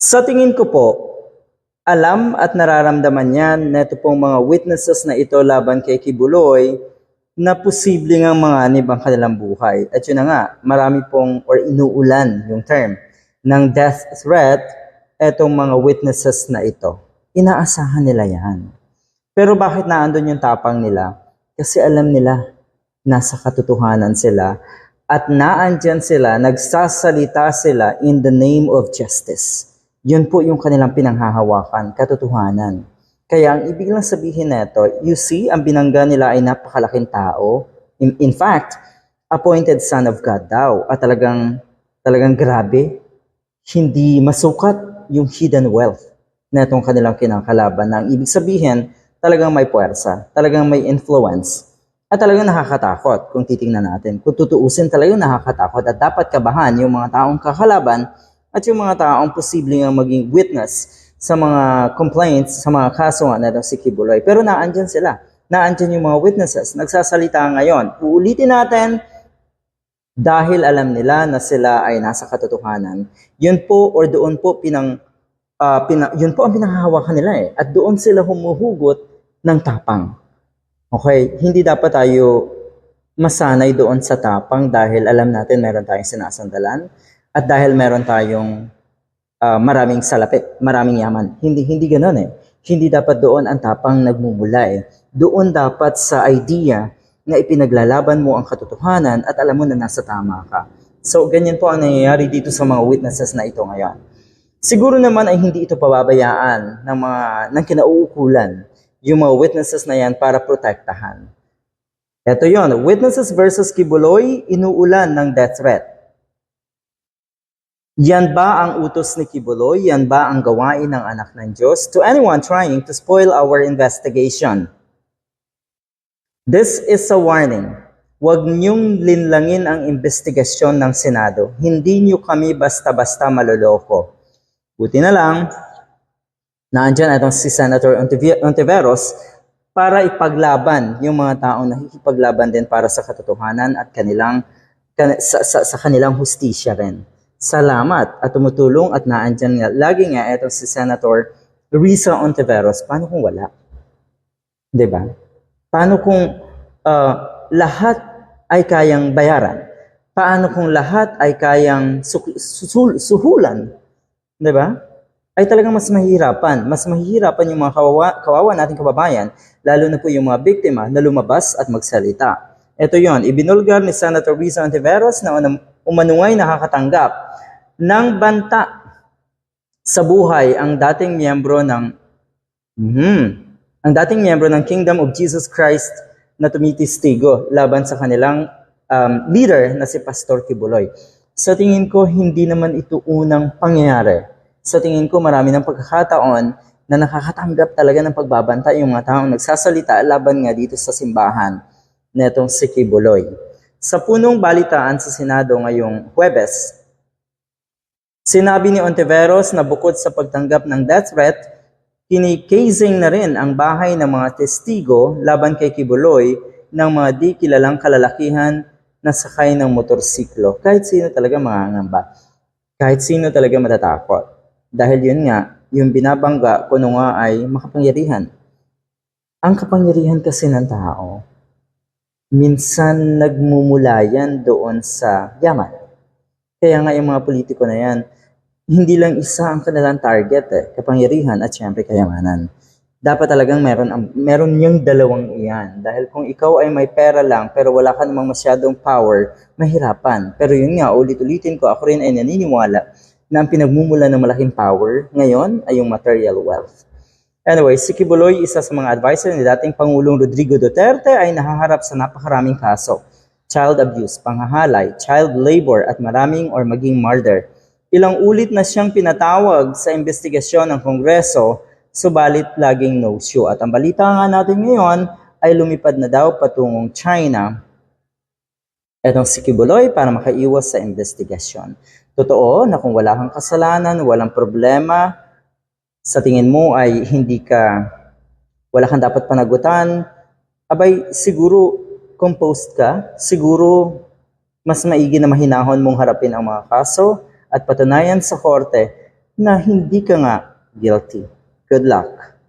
Sa tingin ko po, alam at nararamdaman yan na ito pong mga witnesses na ito laban kay Kibuloy na posible nga mga ang kanilang buhay. At yun na nga, marami pong or inuulan yung term ng death threat etong mga witnesses na ito. Inaasahan nila yan. Pero bakit naandun yung tapang nila? Kasi alam nila, nasa katotohanan sila at naandyan sila, nagsasalita sila in the name of justice. Yun po yung kanilang pinanghahawakan, katotohanan. Kaya ang ibig lang sabihin nito, you see, ang binangga nila ay napakalaking tao. In, in fact, appointed son of God daw. At talagang, talagang grabe, hindi masukat yung hidden wealth na itong kanilang kinakalaban. Na ang ibig sabihin, talagang may puwersa, talagang may influence, at talagang nakakatakot kung titingnan natin. Kung tutuusin talagang nakakatakot at dapat kabahan yung mga taong kakalaban at yung mga taong posibleng maging witness sa mga complaints, sa mga kaso nga na si Kibuloy. Pero naandyan sila. Naandyan yung mga witnesses. Nagsasalita ngayon. Uulitin natin dahil alam nila na sila ay nasa katotohanan. Yun po or doon po pinang ah, pina, yun po ang pinanghahawakan nila eh. At doon sila humuhugot ng tapang. Okay, hindi dapat tayo masanay doon sa tapang dahil alam natin meron tayong sinasandalan at dahil meron tayong ah, maraming salapi, maraming yaman. Hindi hindi ganoon eh. Hindi dapat doon ang tapang nagmumula eh. Doon dapat sa idea na ipinaglalaban mo ang katotohanan at alam mo na nasa tama ka. So ganyan po ang nangyayari dito sa mga witnesses na ito ngayon. Siguro naman ay hindi ito pababayaan ng mga ng kinauukulan yung mga witnesses na yan para protektahan. Ito yon, witnesses versus Kibuloy, inuulan ng death threat. Yan ba ang utos ni Kibuloy? Yan ba ang gawain ng anak ng Diyos to anyone trying to spoil our investigation? This is a warning. Huwag niyong linlangin ang investigasyon ng Senado. Hindi niyo kami basta-basta maloloko. Buti na lang, naandyan itong si Senator Ontive- Ontiveros para ipaglaban yung mga taong nakikipaglaban din para sa katotohanan at kanilang kan- sa, sa, sa kanilang hustisya rin. Salamat at tumutulong at naandyan nga. Lagi nga itong si Senator Risa Ontiveros. Paano kung wala? ba? Paano kung ah, lahat ay kayang bayaran? Paano kung lahat ay kayang su- susul- suhulan? ba? Ay talagang mas mahihirapan. Mas mahihirapan yung mga kawawa, kawawa nating kababayan, lalo na po yung mga biktima na lumabas at magsalita. Ito yon, ibinulgar ni Senator Risa Ontiveros na unang- umanungay nakakatanggap ng banta sa buhay ang dating miyembro ng Mhm. Ang dating miyembro ng Kingdom of Jesus Christ na tumitistigo laban sa kanilang um, leader na si Pastor Kibuloy. Sa tingin ko, hindi naman ito unang pangyayari. Sa tingin ko, marami ng pagkakataon na nakakatanggap talaga ng pagbabanta yung mga taong nagsasalita laban nga dito sa simbahan na itong si Kibuloy. Sa punong balitaan sa Senado ngayong Huwebes, Sinabi ni Ontiveros na bukod sa pagtanggap ng death threat, kinikasing na rin ang bahay ng mga testigo laban kay Kibuloy ng mga di kilalang kalalakihan na sakay ng motorsiklo. Kahit sino talaga mangangamba. Kahit sino talaga matatakot. Dahil yun nga, yung binabangga kuno nga ay makapangyarihan. Ang kapangyarihan kasi ng tao, minsan nagmumula yan doon sa yaman. Kaya nga yung mga politiko na yan, hindi lang isa ang kanilang target eh, kapangyarihan at syempre kayamanan. Dapat talagang meron, ang- meron yung dalawang iyan. Dahil kung ikaw ay may pera lang pero wala ka namang masyadong power, mahirapan. Pero yun nga, ulit-ulitin ko, ako rin ay naniniwala na ang pinagmumula ng malaking power ngayon ay yung material wealth. Anyway, si Kibuloy, isa sa mga advisor ni dating Pangulong Rodrigo Duterte ay nahaharap sa napakaraming kaso. Child abuse, panghahalay, child labor at maraming or maging murder. Ilang ulit na siyang pinatawag sa investigasyon ng Kongreso, subalit laging no-show. At ang balita nga natin ngayon ay lumipad na daw patungong China etong si Kibuloy para makaiwas sa investigasyon. Totoo na kung wala kang kasalanan, walang problema, sa tingin mo ay hindi ka, wala kang dapat panagutan, abay siguro composed ka, siguro mas maigi na mahinahon mong harapin ang mga kaso at patunayan sa korte na hindi ka nga guilty. Good luck.